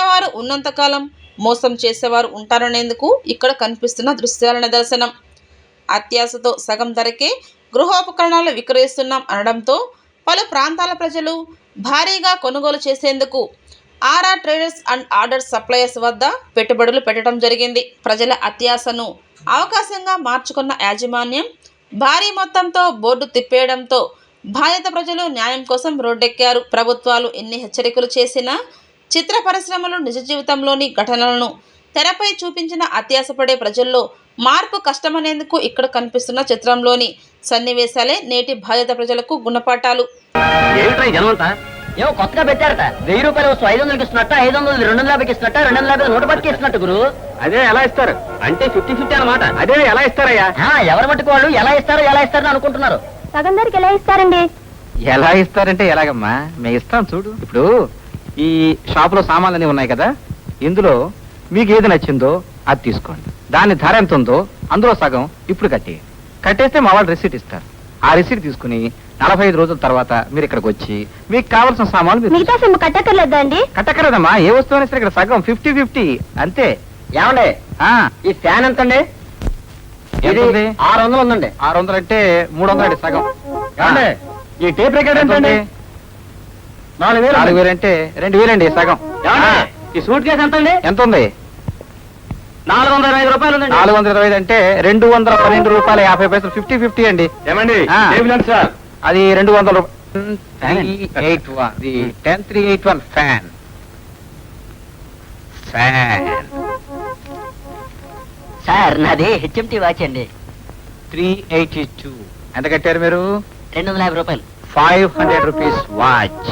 నమ్మేవారు ఉన్నంతకాలం మోసం చేసేవారు ఉంటారనేందుకు ఇక్కడ కనిపిస్తున్న దృశ్యాల నిదర్శనం అత్యాశతో సగం ధరకే గృహోపకరణాలు విక్రయిస్తున్నాం అనడంతో పలు ప్రాంతాల ప్రజలు భారీగా కొనుగోలు చేసేందుకు RR traders and order suppliers వద్ద పెట్టుబడులు పెట్టడం జరిగింది. ప్రజల అత్యాశను అవకాశంగా మార్చుకున్న యాజమాన్యం భారీ మొత్తంతో బోర్డు తిప్పేయడంతో బాధిత ప్రజలు న్యాయం కోసం రోడ్డెక్కారు. ప్రభుత్వాలు ఎన్ని హెచ్చరికలు చేసినా చిత్ర పరిశ్రమలు నిజ జీవితంలోని ఘటనలను తెరపై చూపించిన అత్యాశపడే ప్రజల్లో మార్పు కష్టమనేందుకు ఇక్కడ కనిపిస్తున్న చిత్రంలోని సన్నివేశాలే నేటి బాధిత ప్రజలకు గుణపాఠాలు. ఏమో కొత్తగా పెట్టారట. వెయ్యి రూపాయలు వస్తూ ఐదు వందలకి ఇస్తున్నట్ట ఐదు వందలు రెండు వందల యాభైకి ఇస్తున్నట్ట రెండు వందల యాభై నూట పట్టుకి ఇస్తున్నట్టు గురు. అదే ఎలా ఇస్తారు? అంటే ఫిఫ్టీ ఫిఫ్టీ అన్నమాట. అదే ఎలా ఇస్తారయ్యా? ఎవరి మట్టుకు వాళ్ళు ఎలా ఇస్తారో ఎలా ఇస్తారో అనుకుంటున్నారు. సగం ధరకి ఎలా ఇస్తారండి? ఎలా ఇస్తారంటే ఎలాగమ్మా? మేము ఇస్తాం చూడు. ఇప్పుడు ఈ షాపులో సామాన్లన్నీ ఉన్నాయి కదా? ఇందులో మీకు ఏది నచ్చిందో అది తీసుకోండి. దాని ధర ఎంత ఉందో అందులో సగం ఇప్పుడు కట్టి. కట్టేస్తే మా వాళ్ళు రిసీట్ ఇస్తారు. ఆ రిసీట్ తీసుకుని నలభై ఐదు రోజుల తర్వాత మీరు ఇక్కడికి వచ్చి మీకు కావాల్సిన సామాన్లు మిగతా సొమ్ము కట్టక్కర్లేదా అండి? ఏ వస్తువు అయినా సరే ఇక్కడ సగం ఫిఫ్టీ ఫిఫ్టీ అంతే. ఏమండి? ఆ. ఈ ఫ్యాన్ ఎంత అండి ఇది? ఆరు వందలు ఉందండి. ఆరు వందలు అంటే మూడు వందలు అంటే సగం. ఏమండి? ఈ టేప్ రికార్డ్ ఎంత అండి నాలుగు వేలు. నాలుగు వేలు అంటే రెండు వేలండి సగం. ఏమండి? ఈ సూట్ కేసు ఎంత అండి ఎంత ఉంది నాలుగు వందల ఇరవై ఐదు రూపాయలు నాలుగు వందల ఇరవై అంటే రెండు వందల పన్నెండు రూపాయల యాభై పైసలు ఫిఫ్టీ ఫిఫ్టీ అండి. ఏమండి? సార్? అది రెండు వందల eight one ten three eight one fan fan sir నాది హెచ్ఎంటి వాచ్ అండి. త్రీ ఎయిటీ టూ ఎంత కట్టారు మీరు? రెండు వందల యాభై రూపాయలు. ఫైవ్ హండ్రెడ్ రూపీస్ వాచ్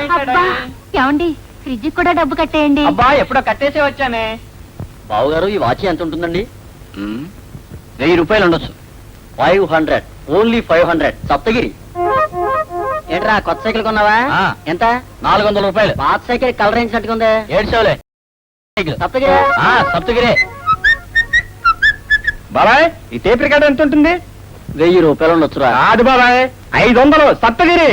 ఏమండి ఫ్రిడ్జ్ కూడా డబ్బు కట్టేయండి. అబ్బా ఎప్పుడో కట్టేసే వచ్చానే. బావు గారు ఈ వాచ్ ఎంత ఉంటుందండి? వెయ్యి రూపాయలు ఉండొచ్చు. Five hundred only five hundred. Saptagiri. ఏంట్రా కొత్త సైకిల్ కొన్నావా? ఆ. ఎంత? నాలుగు వందల రూపాయలు. పాత సైకిల్ కలర్ వేయించినట్టుగా ఉంది ఏడు సేవలే సప్తగిరి? సప్తగిరే. బాబాయ్ ఈ టేప్ రికార్డ్ ఎంత ఉంటుంది? వెయ్యి రూపాయలు ఉండొచ్చురా. కాదు బాబాయ్ ఐదు వందలు Saptagiri.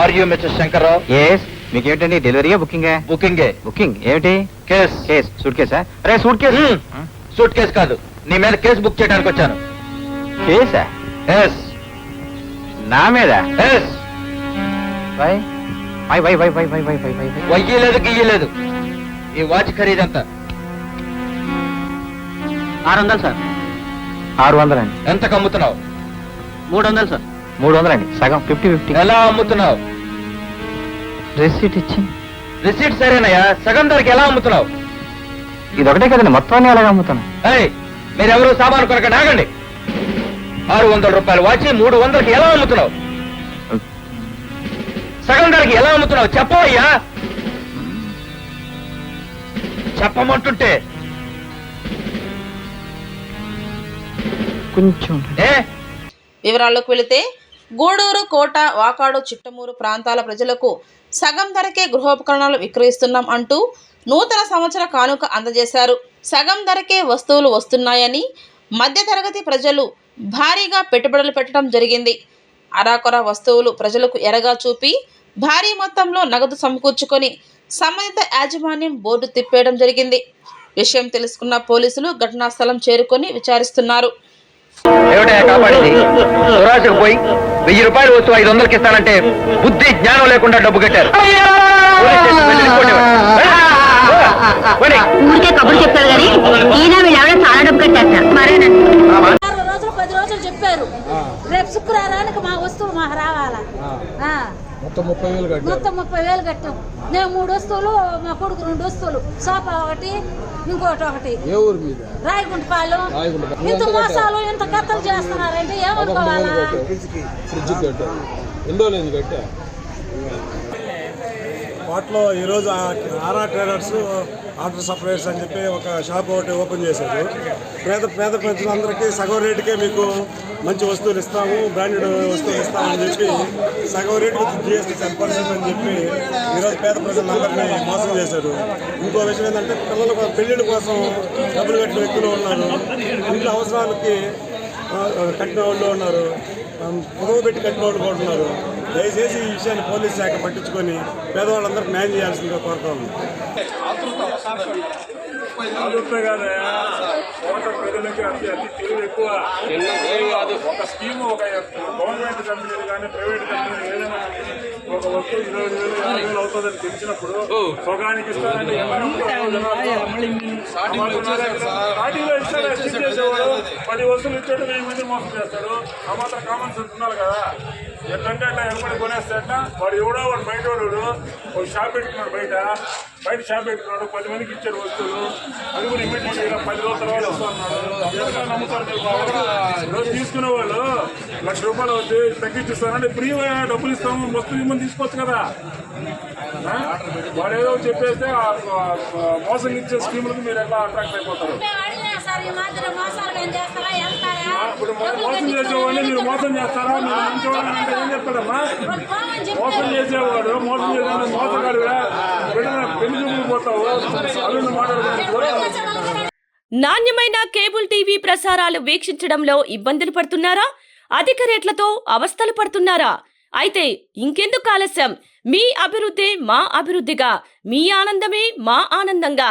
Are you mister Shankarrao yes మీకు ఏంటండి డెలివరీయా బుకింగా? బుకింగే. బుకింగ్? ఏమిటి? కేస్ కేస్ సూట్ కేసా అరే సూట్ కేస్ సూట్ కేసు కాదు. నీ మీద కేసు బుక్ చేయడానికి వచ్చాను. కేసా? ఎస్ నా మీద? Yes why? Why why why why why why why why వయ్యి లేదు గియ్యి లేదు. ఈ వాచ్ ఖరీదంతా. ఆరు వందలు సార్. ఆరు వందలండి. ఎంత అమ్ముతున్నావు మూడు వందలు సార్. మూడు వందలండి సగం ఫిఫ్టీ ఫిఫ్టీ. ఎలా అమ్ముతున్నావు? రెసిట్ ఇచ్చి రిసీట్ సరేనయ్యా. సగం ధరకి ఎలా అమ్ముతున్నావు? ఇది ఒకటే కదండి. మొత్తం అన్ని అలాగే అమ్ముతాను. ఏయ్ మీరెవరు సామాను కొనక ఆగండి ఆరు వందల రూపాయలు వాచి మూడు వందలకి ఎలా అమ్ముతున్నావు? సగం ధరకి ఎలా అమ్ముతున్నావు? చెప్పవయ్యా. చెప్పమంటుంటే. కొంచెం ఏ? వివరాల్లోకి వెళితే గూడూరు కోట వాకాడు చిట్టమూరు ప్రాంతాల ప్రజలకు సగం ధరకే గృహోపకరణాలు విక్రయిస్తున్నాం అంటూ నూతన సంవత్సర కానుక అందజేశారు. సగం ధరకే వస్తువులు వస్తున్నాయని మధ్యతరగతి ప్రజలు భారీగా పెట్టుబడులు పెట్టడం జరిగింది. అరాకొర వస్తువులు ప్రజలకు ఎరగా చూపి భారీ మొత్తంలో నగదు సమకూర్చుకొని సంబంధిత యాజమాన్యం బోర్డు తిప్పేయడం జరిగింది. విషయం తెలుసుకున్న పోలీసులు ఘటనా స్థలం చేరుకొని విచారిస్తున్నారు. ఏమిటా కాపాడింది? సురాజుకు పోయి వెయ్యి రూపాయలు వస్తూ ఐదు వందలకి ఇస్తానంటే బుద్ధి జ్ఞానం లేకుండా డబ్బు కట్టారు. ఊరికే కబురు చెప్తారు కానీ ఈయన వీళ్ళెవడో చాలా డబ్బు కట్టేస్తారు మరేనండి ఆరు రోజులు పది రోజులు చెప్పారు రేపు శుక్రవారానికి మా వస్తువులు మాకు రావాలా ఆ. మొత్తం ముప్పై వేలు కట్టాం. నేను మూడు వస్తువులు మా కొడుకు రెండు వస్తువులు. సోఫా ఒకటి ఇంకోటి ఒకటి. రాయగుంటపాలెం. ఇంత మోసాలు ఇంత కథలు చేస్తున్నారంటే ఏమనుకోవాలా? ఎన్ని రోజులు కట్టా వాటిలో ఈరోజు ఆరా ట్రేడర్స్ ఆర్డర్ సప్లయర్స్ అని చెప్పి ఒక షాప్ ఒకటి ఓపెన్ చేశారు. పేద పేద ప్రజలందరికీ సగం రేటుకే మీకు మంచి వస్తువులు ఇస్తాము బ్రాండెడ్ వస్తువులు ఇస్తామని చెప్పి సగం రేటు జిఎస్టీ టెన్ పర్సెంట్ అని చెప్పి ఈరోజు పేద ప్రజలందరినీ మోసం చేశారు. ఇంకో విషయం ఏంటంటే పిల్లల కో- పెళ్ళిళ్ళ కోసం డబ్బులు కట్టిన వ్యక్తులు ఉన్నారు. ఇంట్లో అవసరాలకి కట్టిన వాళ్ళు ఉన్నారు. ఆ, పొడవు పెట్టి కట్టిన వాళ్ళు కూడా ఉన్నారు. దయచేసి ఈ విషయాన్ని పోలీస్ శాఖ పట్టించుకొని పేదవాళ్ళందరికీ న్యాయం చేయాల్సిందిగా కోరుతా ఒక స్కీమ్ ఒక గవర్నమెంట్ కంపెనీలు కానీ ప్రైవేట్ కంపెనీలు ఏదైనా ఒక వస్తువు ఇరవై వేలు యాభై వేలు అవుతుందని తెలిసినప్పుడు సగానికి పది వస్తువులు ఇచ్చాడు వెయ్యి మంది మోసం చేస్తాడు ఆ మాత్రం కామన్ సెన్స్ ఉండాలి కదా. ఎట్లంటే అట్లా ఎవరి కొనేస్తాడ వాడు ఎవడో వాడు బయట వాడు. ఒక షాప్ పెట్టుకున్నాడు బయట. బయట షాప్ పెట్టుకున్నాడు. పది మందికి ఇచ్చాడు వస్తువులు. అది కూడా ఇమీడియట్ పది రోజుల తర్వాత వస్తున్నాడు ఎట్లా నమ్ముతారు తీసుకునే వాళ్ళు. లక్ష రూపాయలు వచ్చి తగ్గించిస్తానంటే ఫ్రీ డబ్బులు ఇస్తాము వస్తువు ఇమ్మని తీసుకోవచ్చు కదా. వాడు ఏదో చెప్పేస్తే మోసం ఇచ్చే స్కీములకు మీరు ఎట్లా అట్రాక్ట్ అయిపోతారు? ఈ మాత్రం మోసాలు ఏం చేస్తారా? వెళ్తారా? ఆ, ఇప్పుడు మనం మోసం చేసేవాడిని మీరు మోసం చేస్తారా? మీరు మంచివాళ్ళని అంటే ఏం చెప్తాడమ్మా మోసం చేసేవాడు మోసం చేసేవాడు మోసగాడు బిడ్డ పెళ్ళి చూపులు పోతావు. అల్లుని మాట్లాడుకుంటావు నాణ్యమైన కేబుల్ టీవీ ప్రసారాలు వీక్షించడంలో ఇబ్బందులు పడుతున్నారా? అధిక రేట్లతో అవస్థలు పడుతున్నారా? అయితే ఇంకెందుకు ఆలస్యం? మీ అభివృద్ధి మా అభివృద్ధిగా. మీ ఆనందమే మా ఆనందంగా.